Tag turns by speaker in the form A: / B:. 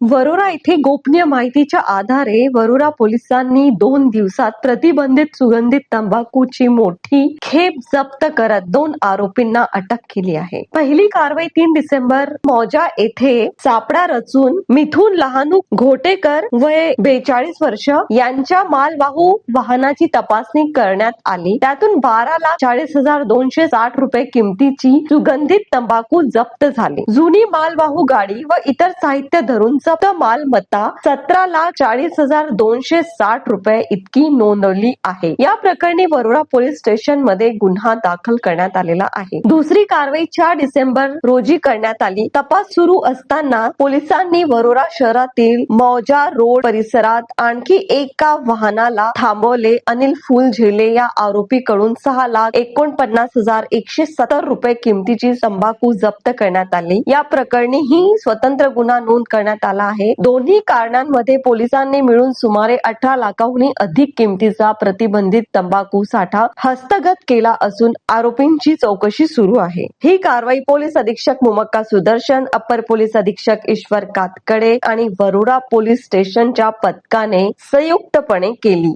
A: वरोरा येथे गोपनीय माहितीच्या आधारे वरोरा पोलिसांनी दोन दिवसात प्रतिबंधित सुगंधित तंबाखूची मोठी खेप जप्त करत दोन आरोपींना अटक केली आहे. पहिली कारवाई तीन डिसेंबर मौजा येथे सापडा रचून मिथून लहानू घोटेकर वय बेचाळीस वर्ष यांच्या मालवाहू वाहनाची तपासणी करण्यात आली. त्यातून बारा लाख चाळीस हजार दोनशे साठ रुपये किमतीची सुगंधित तंबाखू जप्त झाली. जुनी मालवाहू गाडी व इतर साहित्य धरून जप्त मालमत्ता सतरा लाख चाळीस हजार दोनशे साठ रुपये इतकी नोंदवली आहे. या प्रकरणी वरोडा पोलीस स्टेशनमध्ये गुन्हा दाखल करण्यात आलेला आहे. दुसरी कारवाई चार डिसेंबर रोजी करण्यात आली. तपास सुरू असताना पोलिसांनी वरोरा शहरातील मौजा रोड परिसरात आणखी एका वाहनाला थांबवले. अनिल फुल झेले या आरोपीकडून सहा लाख एकोणपन्नास हजार एकशे सत्तर रुपये किमतीची तंबाखू जप्त करण्यात आली. या प्रकरणी ही स्वतंत्र गुन्हा नोंद करण्यात आला आहे. दोन्ही कारणांमध्ये पोलिसांनी मिळून सुमारे अठरा लाखाहून अधिक किमतीचा प्रतिबंधित तंबाखू साठा हस्तगत केला असून आरोपींची चौकशी सुरू आहे. ही कारवाई पोलीस अधीक्षक मुमक्का सुदर्शन अप्पर पोलीस अधीक्षक ईश्वर कातकडे आणि वरोडा पोलीस स्टेशनच्या पथकाने संयुक्तपणे केली.